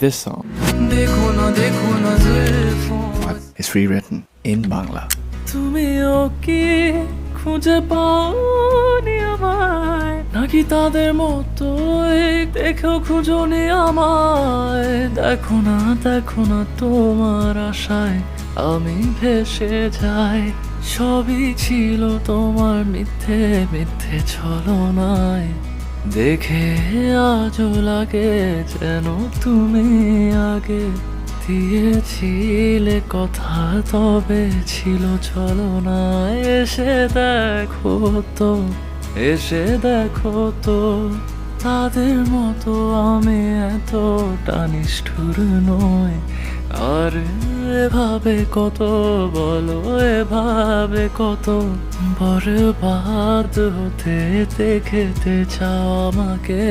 this song. It's rewritten in Bangla. তুমিও কি খুঁজে পাওনি আমায় নাকি তাদের মতোই দেখেও খুঁজনি আমায়? দেখো না দেখো না তোমার আশায় আমি ভেসে যাই। সবই ছিল তোমার মিথ্যে মিথ্যে ছলনায়। দেখে আজও লাগে যেন তুমি আগে দিয়েছিলে কথা, তবে ছিল, চলো না, এসে দেখো তো, এসে দেখো তো, তাদের মতো আমি এতটা নিষ্ঠুর নই। আর এভাবে কত বলো এভাবে কত বরবাদ হতে দেখতে চাও আমাকে।